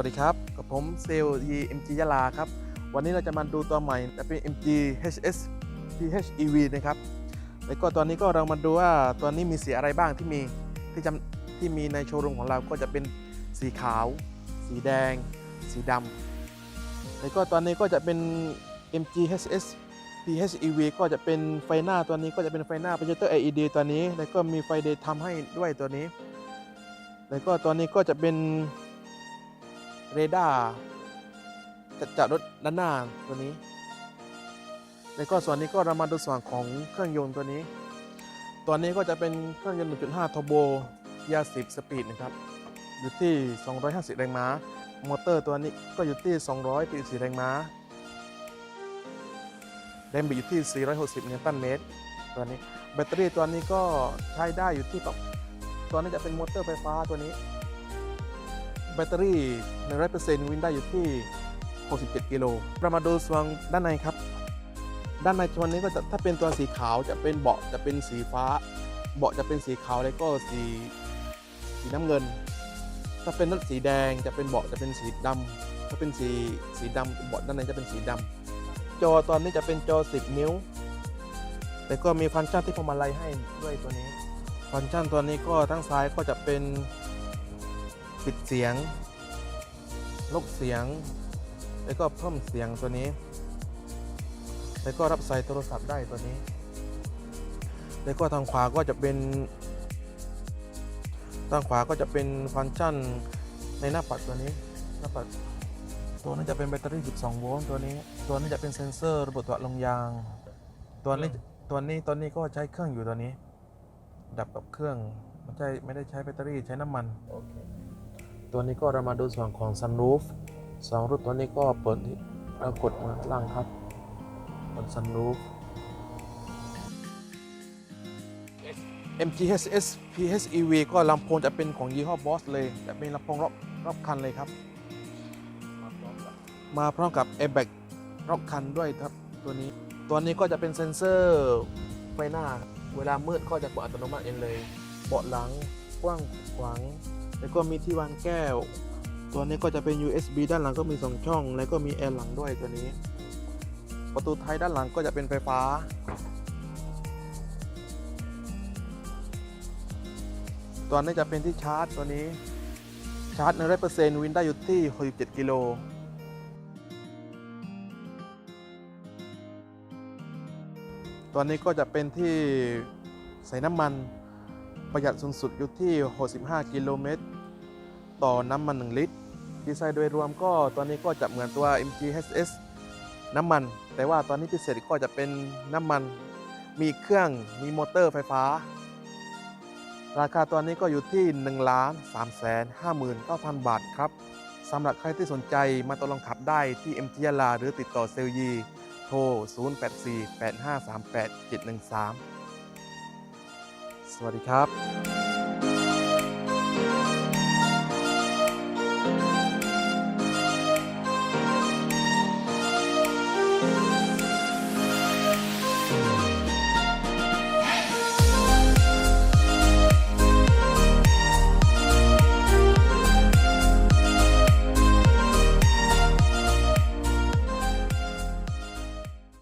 วัสดีครับ กับผมเซลล์ EMG ยะลาครับ วันนี้เราจะมาดูตัวใหม่จะเป็น MG HS PHEV นะครับ แล้วก็ตอนนี้ก็เรามาดูว่าตัวนี้มีสีอะไรบ้างที่มีที่จำที่มีในโชว์รูมของเราก็จะเป็นสีขาว สีแดง สีดำแล้วก็ตอนนี้ก็จะเป็น MG HS PHEV ก็จะเป็นไฟหน้าตัวนี้ก็จะเป็นไฟหน้า projector LED ตัวนี้ แล้วก็มีไฟเดย์ทำให้ด้วยตัวนี้ แล้วก็ตัวนี้ก็จะเป็น เรดาร์จัดจัดรถด้านหน้าตัวนี้ แล้วก็ส่วนนี้ก็รามาดูส่วนของเครื่องยนต์ตัวนี้ ตัวนี้ก็จะเป็นเครื่องยนต์ 1.5 turbo ยา10 สปีดนะครับ อยู่ที่ 250 แรงม้า มอเตอร์ตัวนี้ก็อยู่ที่284แรงม้าแรงบิดอยู่ที่ 460 นิวตันเมตร ตัวนี้ แบตเตอรี่ตัวนี้ก็ใช้ได้อยู่ที่ตัวนี้จะเป็นมอเตอร์ไฟฟ้าตัวนี้ แบตเตอรี่100%วินได้อยู่ที่ 67 กิโลเรามาดูส่วนด้านในครับ ด้านในตัวนี้ก็จะถ้าเป็นตัวสีขาวจะเป็นเบาะจะเป็นสีฟ้า เบาะจะเป็นสีขาวแล้วก็สีสีน้ำเงิน ถ้าเป็นรถสีแดงจะเป็นเบาะจะเป็นสีดำถ้าเป็นสีสีดำเบาะด้านในจะเป็นสีดำจอตอนนี้จะเป็นจอ 10 นิ้ว แล้วก็มีฟังก์ชันที่พวงมาลัยให้ด้วยตัวนี้ ฟังก์ชันตัวนี้ก็ทั้งซ้ายก็จะเป็น ปิดเสียงลดเสียง แล้วก็เพิ่มเสียงตัวนี้ แล้วก็รับสายโทรศัพท์ได้ตัวนี้ แล้วก็ทางขวาก็จะเป็นทางขวาก็จะเป็นฟังก์ชันในหน้าปัดตัวนี้ หน้าปัดตัวนี้จะเป็นแบตเตอรี่ 12 โวลต์ตัวนี้ ตัวนี้จะเป็นเซ็นเซอร์ระบบตัวลงยาง ตัวนี้ตัวนี้ตัวนี้ก็ใช้เครื่องอยู่ตัวนี้ ดับกับเครื่องไม่ใช่ไม่ได้ใช้แบตเตอรี่ใช้น้ำมัน ตัวนี้ก็เรามาดูส่วนของ sunroof สองรูปตัวนี้ก็เปิดที่เรากดมาล่างครับบน sunroof MGHS PHEV ก็ลำโพงจะเป็นของยี่ห้อ Boss เลย จะเป็นลำโพงรอบรอบคันเลยครับ มาพร้อมกับ airbag รอบคันด้วยครับตัวนี้ ตัวนี้ก็จะเป็นเซ็นเซอร์ไฟหน้า เวลามืดก็จะกดอัตโนมัติเองเลย เบาะหลังกว้างขวาง แล้วก็มีที่วางแก้ว ตัวนี้ก็จะเป็น USB ด้านหลังก็มี 2 ช่อง แล้วก็มีแอร์หลังด้วยตัวนี้ ประตูท้ายด้านหลังก็จะเป็นไฟฟ้า ตัวนี้จะเป็นที่ชาร์จตัวนี้ ชาร์จในร้อยเปอร์เซ็นต์วินได้อยู่ที่ 67 กิโลตัวนี้ก็จะเป็นที่ใส่น้ำมัน ประหยัดสูงสุดอยู่ที่ 65 กิโลเมตร ต่อน้ำมัน 1 ลิตร ดีไซน์โดยรวมก็ตอนนี้ก็จะเหมือนตัว MG HS น้ำมัน แต่ว่าตอนนี้พิเศษก็จะเป็นน้ำมัน มีเครื่อง มีมอเตอร์ไฟฟ้า ราคาตัวนี้ก็อยู่ที่1ล้าน3แสน59,000 บาทครับ สำหรับใครที่สนใจมาตกลองขับได้ที่ MG ยาลาหรือติดต่อเซลยี โทร 0848538713 วัสดีครับ